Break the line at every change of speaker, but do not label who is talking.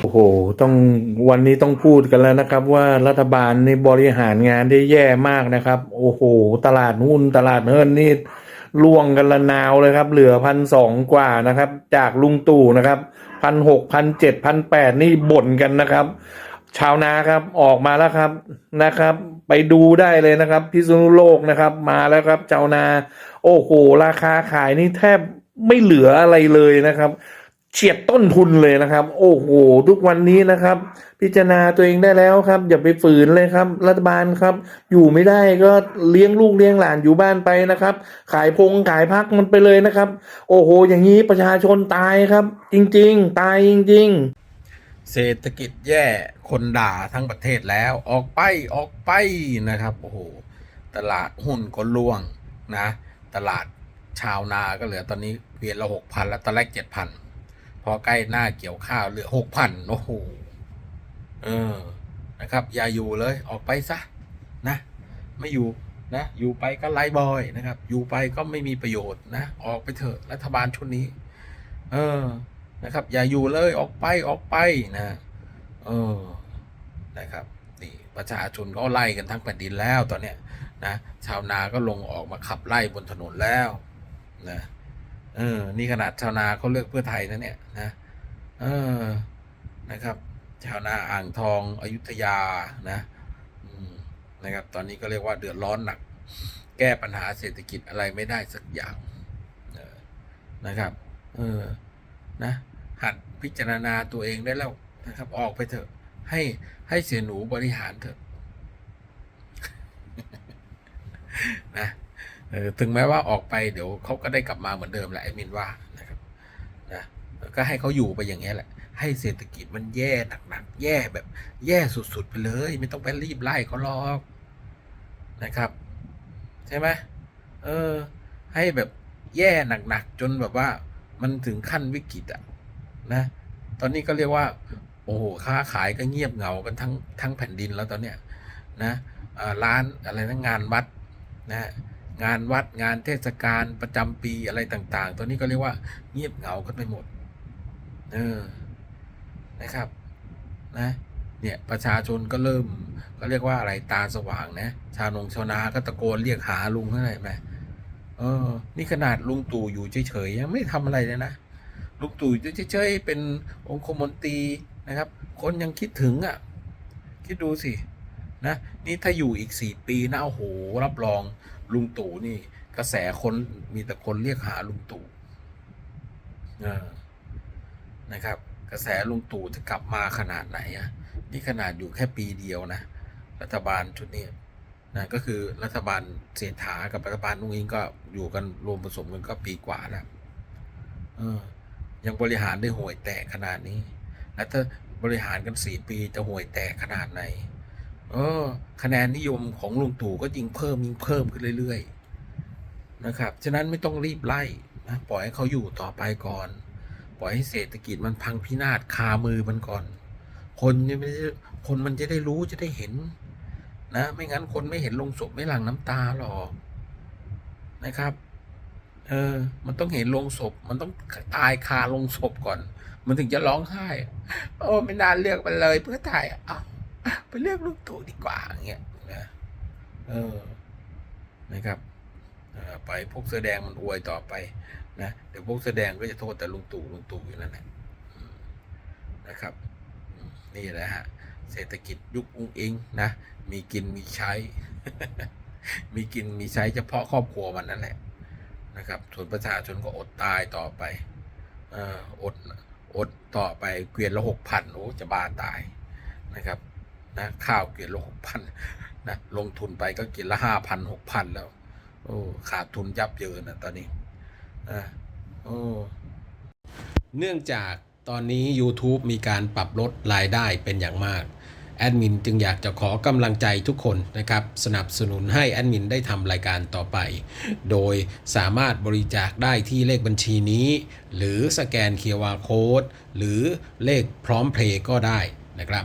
โอ้โห ต้องวันนี้ต้องพูดกันแล้วนะครับ ว่ารัฐบาลนี่บริหารงานได้แย่มากนะครับ โอ้โห ตลาดหุ้นตลาดเฮินนี่ล่วงกันละนาวเลยครับ เหลือพันสองกว่านะครับ จากลุงตู่นะครับพันหกพันเจ็ดพันแปดนี่บ่นกันนะครับ ชาวนาครับออกมาแล้วครับนะครับ ไปดูได้เลยนะครับ พิษณุโลกนะครับ มาแล้วครับ ชาวนา โอ้โห ราคาขายนี่แทบไม่เหลืออะไรเลยนะครับ เฉียดต้นทุนเลยนะครับ โอ้โห ทุกวันนี้นะครับ พิจารณาตัวเองได้แล้วครับ อย่าไปฝืนเลยครับ รัฐบาลครับ อยู่ไม่ได้ก็เลี้ยงลูกเลี้ยงหลานอยู่บ้านไปนะครับ ขายพงขายพักมันไปเลยนะครับ โอ้โห อย่างนี้ประชาชนตายครับ จริง ๆ ตายจริง ๆ
เศรษฐกิจแย่คนด่าทั้งประเทศแล้วออกไปออกไปนะครับโอ้โหตลาดหุ้นก็ล่วงนะ ตลาดชาวนาก็เหลือตอนนี้เปลี่ยนละหกพันแล้วตอนแรกเจ็ดพัน อใกล้หน้าเกี่ยวข้าวเหลือหกพันโอ้โหเออนะครับ อย่าอยู่เลยออกไปซะนะ ไม่อยู่นะ อยู่ไปก็ไล่บอยนะครับ อยู่ไปก็ไม่มีประโยชน์นะ ออกไปเถอะรัฐบาลชุดนี้ เออนะครับ อย่าอยู่เลยออกไปออกไปนะ เออนะครับนี่ประชาชนก็ไล่กันทั้งแผ่นดินแล้วตอนเนี้ยนะชาวนาก็ลงออกมาขับไล่บนถนนแล้วนะ เออ นี่ขนาดชาวนาเขาเลือกเพื่อไทยนะเนี่ยนะเออนะครับ ชาวนาอ่างทองอยุธยานะนะครับ ตอนนี้ก็เรียกว่าเดือดร้อนหนัก แก้ปัญหาเศรษฐกิจอะไรไม่ได้สักอย่างนะครับ เออนะ หัดพิจารณาตัวเองได้แล้วนะครับ ออกไปเถอะ ให้ให้เสียหนูบริหารเถอะนะ ถึงแม้ว่าออกไปเดี๋ยวเขาก็ได้กลับมาเหมือนเดิมแหละไอ้มินว่านะครับนะก็ให้เขาอยู่ไปอย่างเงี้ยแหละ ให้เศรษฐกิจมันแย่หนักๆแย่แบบ แย่สุดๆไปเลย ไม่ต้องไปรีบไล่เขาหรอกนะครับ ใช่ไหมเออ ให้แบบแย่หนักๆจนแบบว่า มันถึงขั้นวิกฤตอะนะ ตอนนี้ก็เรียกว่า โอ้โหค้าขายก็เงียบเหงากันทั้งทั้งแผ่นดินแล้วตอนเนี้ยนะร้านอะไรนะงานวัดนะ งานวัดงานเทศกาลประจำปีอะไรต่าง ๆ ตอนนี้ก็เรียกว่า เงียบเหงากันไปหมด เออ นะครับนะเนี่ย ประชาชนก็เริ่ม ก็เรียกว่าอะไรตาสว่างนะ ชาวนงชาวนาก็ตะโกนเรียกหาลุงเท่าไหร่ไหมเออ นี่ขนาดลุงตู่อยู่เฉยๆยังไม่ทำอะไรเลยนะลุงตู่อยู่เฉยๆเป็นองคมนตรีนะครับ คนยังคิดถึงอะ คิดดูสินะ นี่ถ้าอยู่อีกสี่ปีนะโอ้โหรับรอง ลุงตู่นี่ กระแสคนมีแต่คนเรียกหาลุงตู่นะครับ กระแสลุงตู่จะกลับมาขนาดไหนอะนี่ขนาดอยู่แค่ปีเดียวนะ รัฐบาลชุดนี้นะก็คือรัฐบาลเศรษฐากับรัฐบาลนุ้งอิงก็อยู่กันรวมผสมกันก็ปีกว่าแล้วเออยังบริหารได้ห่วยแตกขนาดนี้ แล้วถ้าบริหารกันสี่ปีจะห่วยแตกขนาดไหน เออ คะแนนนิยมของลุงตู่ก็ยิ่งเพิ่มยิ่งเพิ่มขึ้นเรื่อยๆนะครับ ฉะนั้นไม่ต้องรีบไล่นะปล่อยให้เขาอยู่ต่อไปก่อน ปล่อยให้เศรษฐกิจมันพังพินาศคามือมันก่อน คนเนี่ยไม่คนมันจะได้รู้จะได้เห็น นะ ไม่งั้นคนไม่เห็นลงศพไม่หลั่งน้ำตาหรอกนะครับ เออ มันต้องเห็นลงศพ มันต้องตายคาลงศพก่อน มันถึงจะร้องไห้ โอ้ไม่น่าเลือกไปเลยเพื่อไทยเอา ไปเลือกลูกตู่ดีกว่าอย่างเงี้ยนะเออนะครับไปพวกเสื้อแดงมันอวยต่อไปนะเดี๋ยวพวกเสื้อแดงก็จะโทษแต่ลุงตู่ลุงตู่อยู่นั่นแหละนะครับ นี่แหละฮะเศรษฐกิจยุคอุ้งอิงนะมีกินมีใช้ มีกินมีใช้เฉพาะครอบครัวมันนั่นแหละนะครับส่วนประชาชนก็อดตายต่อไปเอ่ออดอดต่อไปเกวียนละหกพันโอ้จะบ้าตายนะครับ นะข้าวเกวียนละหกพันนะลงทุนไปก็กินละห้าพันหกพันแล้ว โอ้ขาดทุนยับเยินนะตอนนี้อ่าโอ้เนื่องจากตอนนี้ YouTube มีการปรับลดรายได้เป็นอย่างมาก แอดมินจึงอยากจะขอกำลังใจทุกคนนะครับ สนับสนุนให้แอดมินได้ทำรายการต่อไป โดยสามารถบริจาคได้ที่เลขบัญชีนี้ หรือสแกน QR Code หรือเลขพร้อมเพลย์ก็ได้นะครับ